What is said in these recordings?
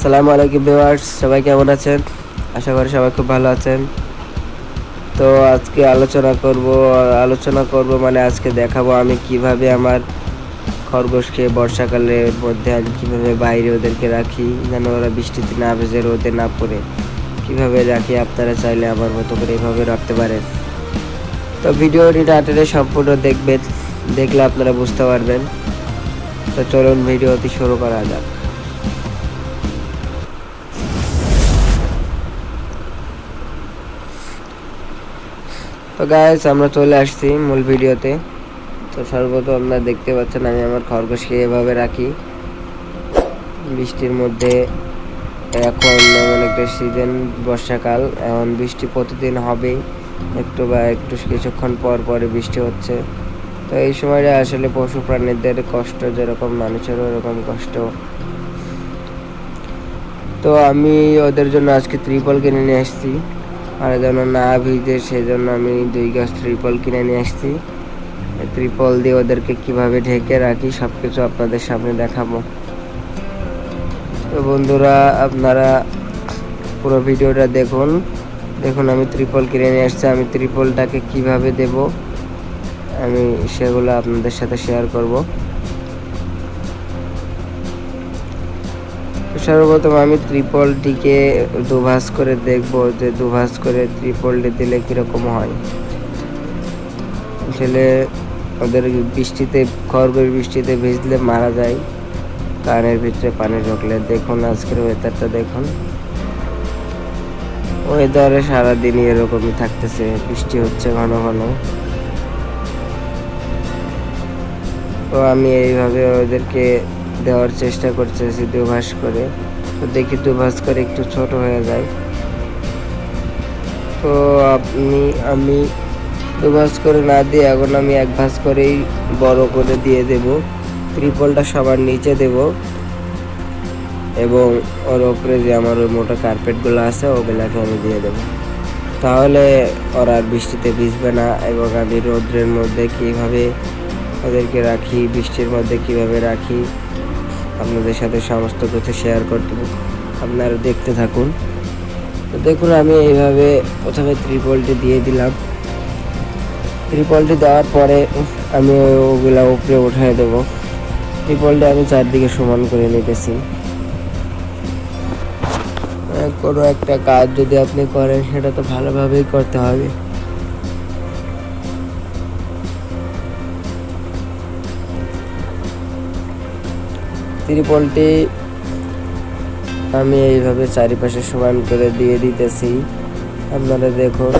আসসালামু আলাইকুম ভিউয়ার্স, সবাই কেমন আছেন? আশা করি সবাই খুব ভালো আছেন। তো আজকে আলোচনা করব আলোচনা করব মানে আজকে দেখাবো আমি কীভাবে আমার খরগোশকে বর্ষাকালের মধ্যে আমি কীভাবে বাইরে ওদেরকে রাখি, যেন ওরা বৃষ্টিতে না ভেজে রোদে না পড়ে। কীভাবে রাখি আপনারা চাইলে আমার মতো করে এভাবে রাখতে পারেন। তো ভিডিওটি নাটেনে সম্পূর্ণ দেখবেন, দেখলে আপনারা বুঝতে পারবেন। তো চলুন ভিডিওটি শুরু করা যাক। তো গাইস আমরা চলে আসছি মূল ভিডিওতে। তো সর্বপ্রথম আপনারা দেখতে পাচ্ছেন, আমি আমার খরগোশকে এভাবে রাখি। বৃষ্টির মধ্যে এখন এমন একটা সিজন বর্ষাকাল। এখন বৃষ্টি প্রতিদিন হবেই। একটু বা একটু কিছুক্ষণ পর পরে বৃষ্টি হচ্ছে। তো এই সময়টা আসলে পশু প্রাণীদের কষ্ট, যেরকম মানুষেরও এরকম কষ্ট। তো আমি ওদের জন্য আজকে ত্রিপল কিনে নিয়ে আসছি। আর যেন না ভিজে, সেজন্য আমি দুই গাছ ত্রিপল কিনে নিয়ে আসছি। ত্রিপল দিয়ে ওদেরকে কীভাবে ঢেকে রাখি সব কিছু আপনাদের সামনে দেখাবো। তো বন্ধুরা, আপনারা পুরো ভিডিওটা দেখুন। দেখুন, আমি ত্রিপল কিনে নিয়ে আসছি। আমি ত্রিপলটাকে কীভাবে দেব, আমি সেগুলো আপনাদের সাথে শেয়ার করব। সর্বপ্রথম আমি ত্রিপলটিকে দুভাস করে দেখব যে দুভাস করে ত্রিপলটি দিলে কীরকম হয়। আসলে ওদের বৃষ্টিতে খড়গড় বৃষ্টিতে ভিজলে মারা যায়। কানের ভিতরে পানি ঢুকলে দেখুন, আজকের ওয়েদারটা দেখুন। ওয়েদারে সারাদিনই এরকমই থাকতেছে, বৃষ্টি হচ্ছে ঘন ঘন। তো আমি এইভাবে ওদেরকে দেওয়ার চেষ্টা করতেছি দুভাস করে। তো দেখি দুভাস করে একটু ছোট হয়ে যায়। তো আপনি, আমি দুভাস করে না দিয়ে এখন আমি এক ভাস করেই বড় করে দিয়ে দেব। ত্রিপলটা সবার নিচে দেব। এবং ওর ওপরে যে আমার ওই মোটা কার্পেটগুলো আছে, ওগুলাকে আমি দিয়ে দেব। তাহলে ওরা আর বৃষ্টিতে ভিজবে না এবং আমি রৌদ্রের মধ্যে কীভাবে ওদেরকে রাখি, বৃষ্টির মধ্যে কীভাবে রাখি আপনাদের সাথে সমস্ত কিছু শেয়ার করতে আপনারা দেখতে থাকুন। তো দেখুন, আমি এইভাবে প্রথমে ত্রিপলটি দিয়ে দিলাম। ত্রিপলটি দেওয়ার পরে আমি ওগুলা উপরে উঠিয়ে দেবো। ত্রিপলটা আমি চারদিকে সমান করে নিতেছি। কোনো একটা কাজ যদি আপনি করেন, সেটা তো ভালোভাবেই করতে হবে। ত্রিপলটি আমি এইভাবে চারিপাশে সমান করে দিয়ে দিতেছি। আপনারা দেখুন।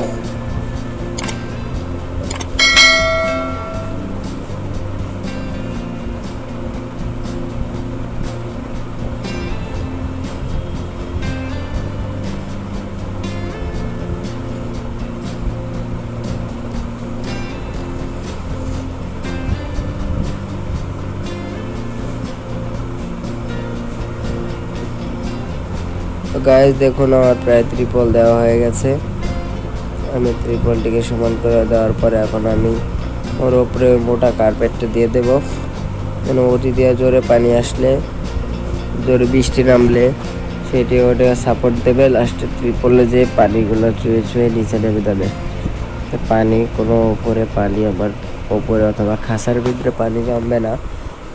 তো গাইজ দেখুন, আমার প্রায় ত্রিপল দেওয়া হয়ে গেছে। আমি ত্রিপলটিকে সমান করে দেওয়ার পরে এখন আমি ওর ওপরে মোটা কার্পেটটা দিয়ে দেব। যেন ওটি দিয়ে জোরে পানি আসলে, জোরে বৃষ্টি নামলে সেটি ওটা সাপোর্ট দেবে। লাস্টে ত্রিপলে যে পানিগুলো চুয়ে চুয়ে নিচে নেমে যাবে। পানি, কোনো উপরে পানি আবার ওপরে অথবা খাসার ভিতরে পানি জমবে না।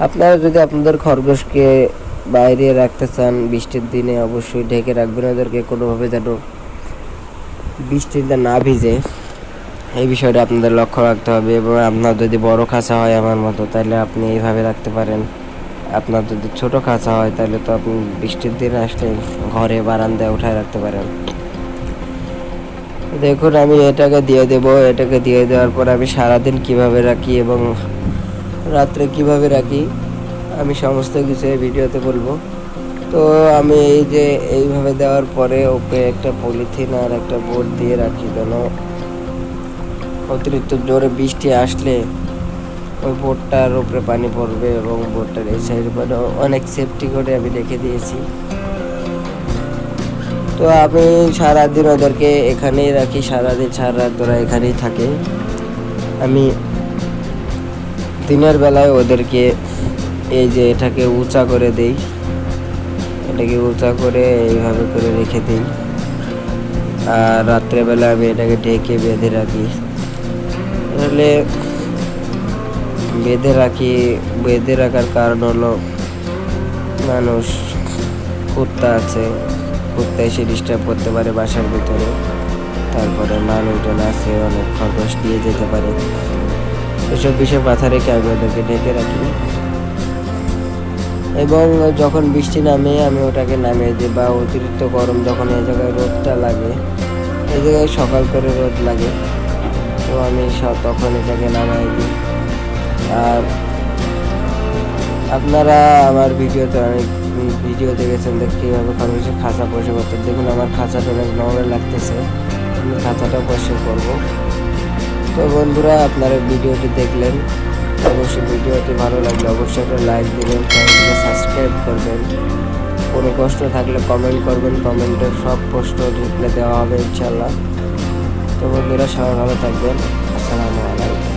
আপনারা যদি আপনাদের খরগোশকে বাইরে রাখতে চান, বৃষ্টির দিনে অবশ্যই ঢেকে রাখবেন। ওদেরকে কোনোভাবে যেন বৃষ্টিতে না ভিজে। এই বিষয়টা আপনাদের লক্ষ্য রাখতে হবে এবং আপনার যদি বড় খাঁচা হয় আমার মতো, তাহলে আপনি এইভাবে রাখতে পারেন। আপনার যদি ছোট খাঁচা হয়, তাহলে তো আপনি বৃষ্টির দিনে আসলে ঘরে বারান্দায় উঠায় রাখতে পারেন। দেখুন, আমি এটাকে দিয়ে দেব। এটাকে দিয়ে দেওয়ার পর আমি সারাদিন কীভাবে রাখি এবং রাত্রে কীভাবে রাখি? আমি সমস্ত কিছু এই ভিডিওতে বলব। তো আমি এই যে এইভাবে দেওয়ার পরে ওকে একটা পলিথিন আর একটা বোর্ড দিয়ে রাখি যেন অতিরিক্ত জোরে বৃষ্টি আসলে ওই বোর্ডটার উপরে পানি পড়বে এবং বোর্ডটার এই সাইড মানে অনেক সেফটি করে আমি রেখে দিয়েছি। তো আমি সারাদিন ওদেরকে এখানেই রাখি, সারাদিন সারা রাত ওরা এখানেই থাকে। আমি দিনের বেলায় ওদেরকে এই যে এটাকে উঁচা করে দেই। এটাকে উঁচা করে এইভাবে করে রেখে দিই। আর রাত্রেবেলা আমি এটাকে ঢেকে বেঁধে রাখি। তাহলে বেঁধে রাখি, বেঁধে রাখার কারণ হলো মানুষ কুত্তা আছে, কুত্তা এসে ডিস্টার্ব করতে পারে বাসার ভিতরে। তারপরে মানুষজন আছে, অনেক খরগোশ দিয়ে যেতে পারে। এসব বিষয় মাথা রেখে আমি ওদেরকে ঢেকে রাখি। এবং যখন বৃষ্টি নামে, আমি ওটাকে নামিয়ে দিই বা অতিরিক্ত গরম যখন এই জায়গায় রোদটা লাগে, এই জায়গায় সকাল করে রোদ লাগে, তো আমি সব তখন এটাকে নামাই দিই। আর আপনারা আমার ভিডিওতে অনেক ভিডিও দেখেছেন দেখ কীভাবে খরগোশের খাঁচা পরিষ্কার করতে দেখুন, আমার খাঁচাটা অনেক নোংরা লাগতেছে। আমি খাঁচাটা পরিষ্কার করব। তো বন্ধুরা, আপনারা ভিডিওটি দেখলেন। অবশ্যই ভিডিওটি ভালো লাগলে অবশ্যই একটা লাইক দেবেন, চ্যানেলটিকে সাবস্ক্রাইব করবেন। কোনো প্রশ্ন থাকলে কমেন্ট করবেন কমেন্টের সব প্রশ্ন রিপ্লাই দেওয়া হবে ইনশাল্লাহ তো বন্ধুরা, সবাই ভালো থাকবেন। আসসালামু আলাইকুম।